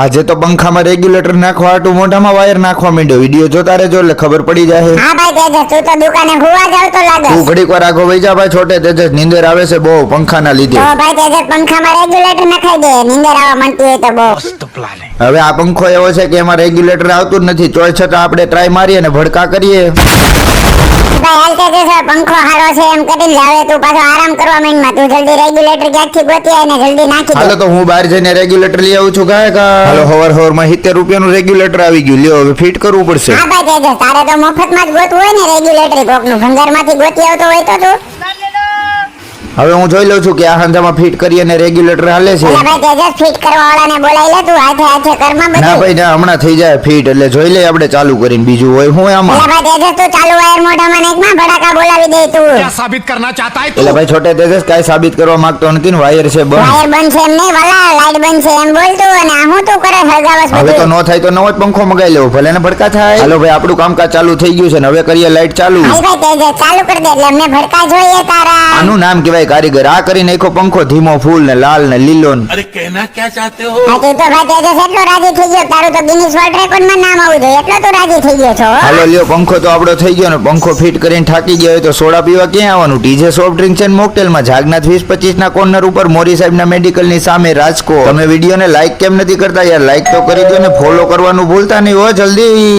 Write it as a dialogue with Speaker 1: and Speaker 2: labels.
Speaker 1: આજે તો પંખામાં રેગ્યુલેટર નાખવા હાટું મોઢામાં વાયર નાખવા માંડ્યો. વીડિયો જોતા રહેજો એટલે ખબર પડી જાય
Speaker 2: હા ભાઈ તેજસ તું તો દુકાને હુવા જાવ તો લાગે.
Speaker 1: તું ઘડીક વાર આગો વઈ જા ભાઈ છોટે તેજસ નીંદર આવે છે બહુ પંખાના લીધે.
Speaker 2: તો ભાઈ તેજસ પંખામાં રેગ્યુલેટર નખાઈ દે. નીંદર આવવા માંડતી હોય તો બહુ.
Speaker 1: હવે આ પંખો એવો છે કે એમાં રેગ્યુલેટર આવતું જ નથી. તોય છતાં આપણે ટ્રાય મારીએ ને ભડકા કરીએ.
Speaker 2: ભાઈ હાલ તેજસ હવે પંખો હારો છે એમ કરીને લાવે તું પાછો આરામ કરવા માંડ તું જલ્દી રેગ્યુલેટર ક્યાંથી ગોતી આય ને જલ્દી નાખી
Speaker 1: હાલો તો હું બહાર જઈને રેગ્યુલેટર લઈ આવું છું કાય કા હાલો હવર હવરમાં સિત્તેર રૂપિયાનું રેગ્યુલેટર આવી ગયું. લ્યો હવે ફિટ કરવું પડશે.
Speaker 2: હા ભાઈ તેજસ તારે તો મફતમાં જ ગોતવું હોય ને રેગ્યુલેટર કોકનું ભંગારમાંથી ગોતી આવતો હોય તો તું.
Speaker 1: હવે હું જોઈ લઉં છું કે આ હંધામાં ફિટ કરી અને રેગ્યુલેટર હાલે છે.
Speaker 2: ના ભાઈ તેજસ ફિટ કરવા વાળાને બોલાઈ લે તું
Speaker 1: ના હમણાં થઈ જાય ફિટ એટલે જોઈ લઈએ આપણે ચાલુ કરીને. બીજું હોય હું આમાં
Speaker 2: ના ચાલુ વાયર મોઢામાં
Speaker 3: ને સાબિત કરના ચાહતા
Speaker 1: એટલે ભાઈ છોટે તેજસ સાબિત કરવા માંગતો નથી વાયર છે બંધ.
Speaker 2: વાયર એમ લાઈટ કરે સળગાવસ
Speaker 1: હવે તો નો થાય તો નવો જ પંખો મગાઈ લેવો ભલે ને ભડકા થાય. હાલો ભાઈ આપણું કામકાજ ચાલુ થઈ ગયું છે ને હવે કરીએ લાઈટ ચાલુ.
Speaker 2: ભાઈ તેજસ ચાલુ કરી દે એટલે
Speaker 1: આનું નામ કહેવાય ભાઈ કારીગર. આ કરી નાખો પંખો ધીમો ફૂલ ને લાલ ને લીલો ને
Speaker 4: અરે કહેના ક્યાં ચાહતે હો?
Speaker 2: હા તું તો ભાઈ તેજસ એટલો રાજી થઈ ગયો તારું તો ગિનિસ વર્લ્ડ રેકોર્ડમાં નામ આવવું જોઈએ. એટલો તો રાજી થઈ ગયો છો
Speaker 1: હાલો લ્યો પંખો તો આપણો થઈ ગયો ને. પંખો ફિટ કરીને થાકી ગયો તો સોડા પીવા ક્યાં આવવાનું? ટીજે સોફ્ટ ડ્રિંક છે ને મોકટેલમાં જાગનાથ વીસ પચીસ ના કોર્નર ઉપર મોરી સાહેબ ના સાહેબના મેડિકલની સામે રાજકો તમે વિડીયોને લાઈક કેમ નથી કરતા યાર? લાઈક તો કરી દો ને ફોલો કરવાનું ભૂલતા નહીં હો જલ્દી.